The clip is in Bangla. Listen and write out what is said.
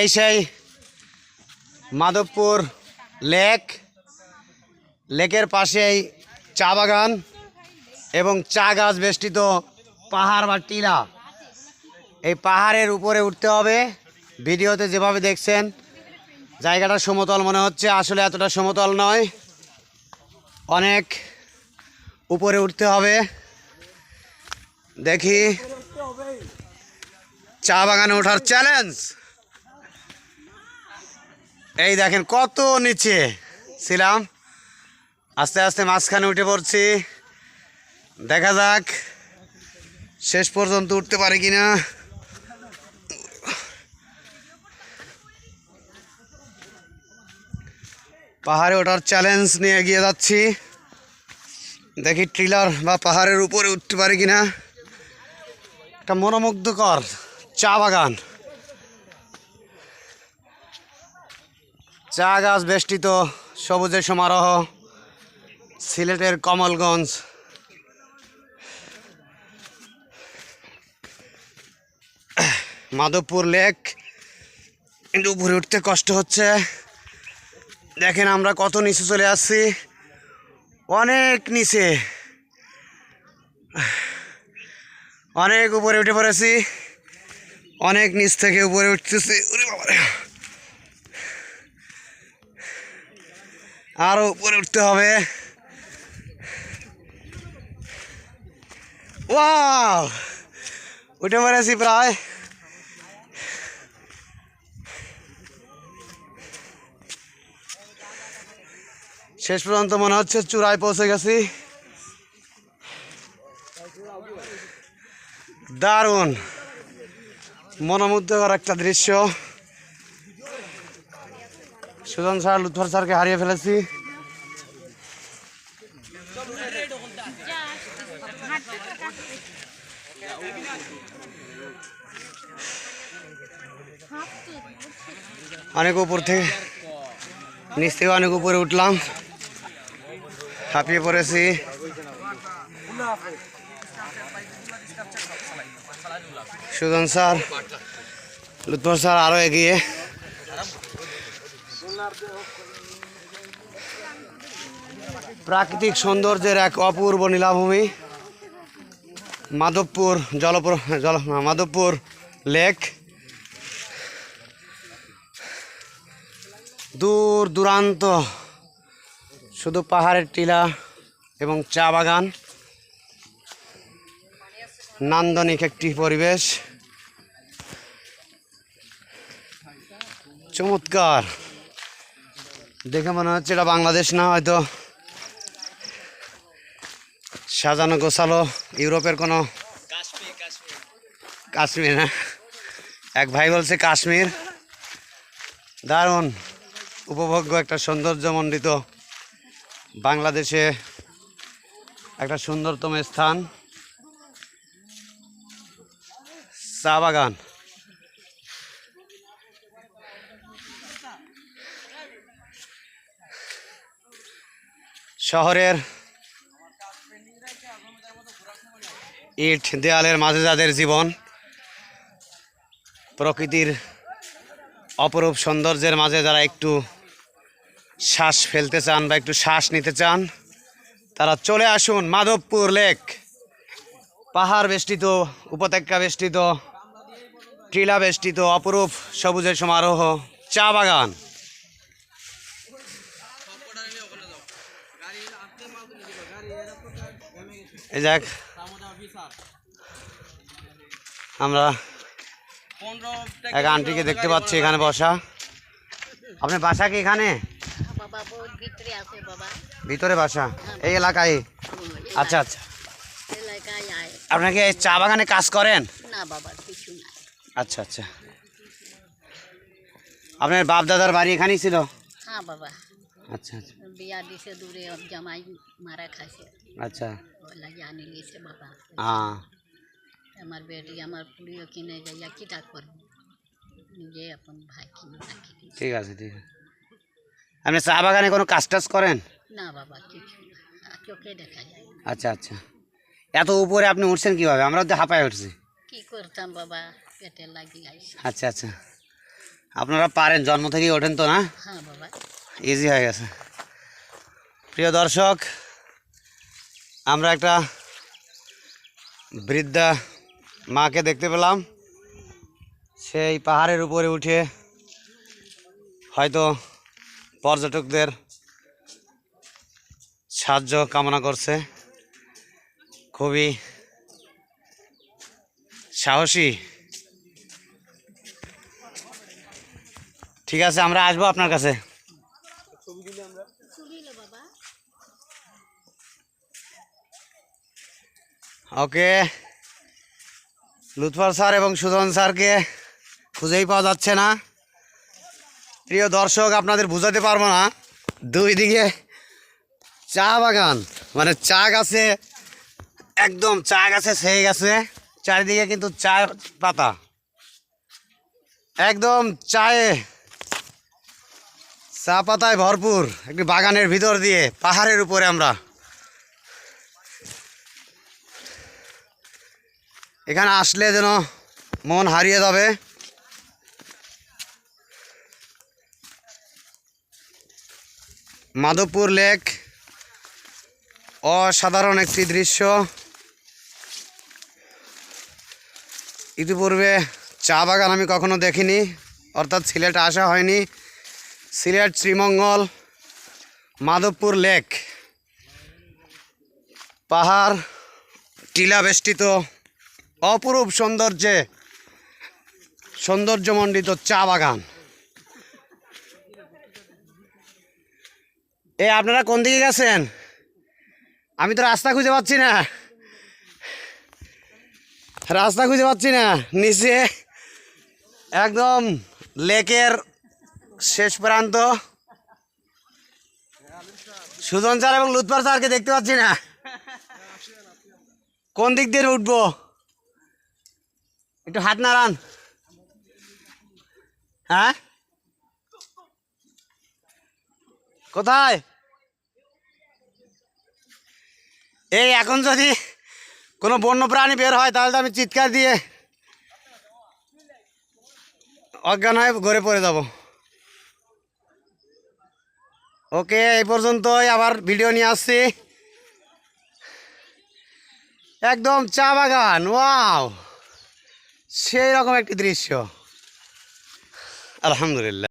এই সেই মাধবপুর লেক। লেকের পাশেই চা বাগান এবং চা গাছ বেষ্টিত পাহাড় বা টিলা। এই পাহাড়ের উপরে উঠতে হবে। ভিডিওতে যেভাবে দেখছেন, জায়গাটা সমতল মনে হচ্ছে, আসলে এতটা সমতল নয়। অনেক উপরে উঠতে হবে। দেখি। চা বাগানে ওঠার চ্যালেঞ্জ এই দেখেন কত নিচে। ছিলাম। আস্তে আস্তে মাঝখানে উঠে পড়ছি। দেখা যাক শেষ পর্যন্ত উঠতে পারি কিনা। পাহাড়ে ওঠার চ্যালেঞ্জ নিয়ে এগিয়ে যাচ্ছি। দেখি ট্রিলার বা পাহাড়ের উপরে উঠতে পারি কিনা। একটা মনোমুগ্ধকর চা বাগান। চা গাছ বেষ্টিত, সবুজের সমারোহ, সিলেটের কমলগঞ্জ। মাধবপুর লেক, কিন্তু উপরে উঠতে কষ্ট হচ্ছে। দেখেন আমরা কত নিচে চলে আসছি। অনেক নিচে। অনেক উপরে উঠে পড়েছি। অনেক নিচ থেকে উপরে উঠতেছি। ওরে বাবারে। আরও উপরে উঠতে হবে। উঠে পড়েছি প্রায়। শেষ পর্যন্ত মনে হচ্ছে চূড়ায় পৌঁছে গেছি। দারুণ। মনোমুগ্ধকর একটা দৃশ্য। সুজন স্যার, লুৎফর স্যারকে হারিয়ে ফেলেছি। অনেক উপর থেকে নিচ থেকে অনেক উপরে উঠলাম। হাঁপিয়ে পড়েছি। সুজন স্যার, লুৎফর স্যার আরও এগিয়ে। প্রাকৃতিক সৌন্দর্যের এক অপূর্ব নীলাভূমি, মাধবপুর জলপুর, জল মাধবপুর লেক। দূর দূরান্ত, শুধু পাহাড়ের টিলা এবং চা বাগান। নান্দনিক একটি পরিবেশ। চমৎকার। দেখে মনে হচ্ছে এটা বাংলাদেশ না, হয়তো সাজানো গোছালো ইউরোপের কোনো কাশ্মীর না। এক ভাই বলছে, কাশ্মীর। দারুণ, উপভোগ্য একটা সৌন্দর্যমণ্ডিত বাংলাদেশে একটা সুন্দরতম স্থান। চা বাগান। শহরের ইট দেয়ালের মাঝে যাদের জীবন, প্রকৃতির অপরূপ সৌন্দর্যের মাঝে যারা একটু শ্বাস ফেলতে চান বা একটু শ্বাস নিতে চান, তারা চলে আসুন মাধবপুর লেক। পাহাড় বেষ্টিত উপত্যকা বেষ্টিত টিলা বেষ্টিত অপরূপ সবুজের সমারোহ চা বাগান। এই যাক আমরা এক আন্টিকে দেখতে পাচ্ছি এখানে বসা। আপনার বাসা কি এখানে? ভিতরে বাসা। এই এলাকায়? আচ্ছা আচ্ছা। এলাকায় আয় আপনার কি এই চা বাগানে কাজ করেন? না বাবা কিছু না। আচ্ছা আচ্ছা। আপনার বাপ দাদার বাড়ি এখানেই ছিল? হ্যাঁ বাবা। আচ্ছা আচ্ছা। বিয়া দিছে দূরে জামাই মারা খাইছে। আচ্ছা। লিছে বাবা। হ্যাঁ আমার বেটি আমার পুড়িও কিনে যাইয়া কিটা করব? নিজে আপন ভাই কিনে রাখি দিছে ঠিক আছে ঠিক আছে। আপনি চা বাগানে কোনো কাজ টাজ করেন? না বাবা কিছু না। আর চোখে দেখা যায় আচ্ছা আচ্ছা। এত উপরে আপনি উঠছেন কীভাবে? আমরা তো হাঁপায় উঠছি। কি করতাম বাবা? পেটে লাগি আচ্ছা আচ্ছা। আপনারা পারেন জন্ম থেকেই ওঠেন তো না? হ্যাঁ বাবা। ইজি হয়ে গেছে। প্রিয় দর্শক আমরা একটা বৃদ্ধা মাকে দেখতে পেলাম। সেই পাহাড়ের উপরে উঠে হয়তো পর্যটকদের সাহায্য কামনা করছে। খুবই সাহসী। ঠিক আছে, আমরা আসব আপনার কাছে। ওকে, লুৎফর স্যার এবং সুজন স্যারকে খুঁজেই পাওয়া যাচ্ছে না। প্রিয় দর্শক, আপনাদের বুঝাতে পারব না। দুই দিকে চা বাগান মানে চা গাছে একদম চা গাছে সেই গেছে। চারিদিকে কিন্তু চা পাতা। একদম চায়ে চা পাতায় ভরপুর একটি বাগানের ভিতর দিয়ে, পাহাড়ের উপরে আমরা। এখানে আসলে যেন মন হারিয়ে যাবে। মাধবপুর লেক অসাধারণ একটি দৃশ্য। ইতিপূর্বে চা বাগান আমি কখনো দেখিনি, অর্থাৎ সিলেটে আসা হয়নি। সিলেট, শ্রীমঙ্গল, মাধবপুর লেক, পাহাড়, টিলা বেষ্টিত, অপরূপ সৌন্দর্যে সৌন্দর্যমণ্ডিত চা বাগান। এ, আপনারা কোন দিকে গেছেন? আমি তো রাস্তা খুঁজে পাচ্ছি না। রাস্তা খুঁজে পাচ্ছি না, নিচে। একদম লেকের শেষ প্রান্ত। সুজন স্যার এবং লুৎফার স্যারকে দেখতে পাচ্ছি না। কোন দিক দিয়ে উঠবো? একটু হাত নাড়ান। হ্যাঁ? কোথায়? এই এখন যদি কোনো বন্য প্রাণী বের হয়, তাহলে তো আমি চিৎকার দিয়ে অজ্ঞান হয়ে ঘরে পড়ে যাব। ওকে, এই পর্যন্তই আবার ভিডিও নিয়ে আসছি। একদম চা বাগান, ওয়াও! সেই রকম একটি দৃশ্য। আলহামদুলিল্লাহ।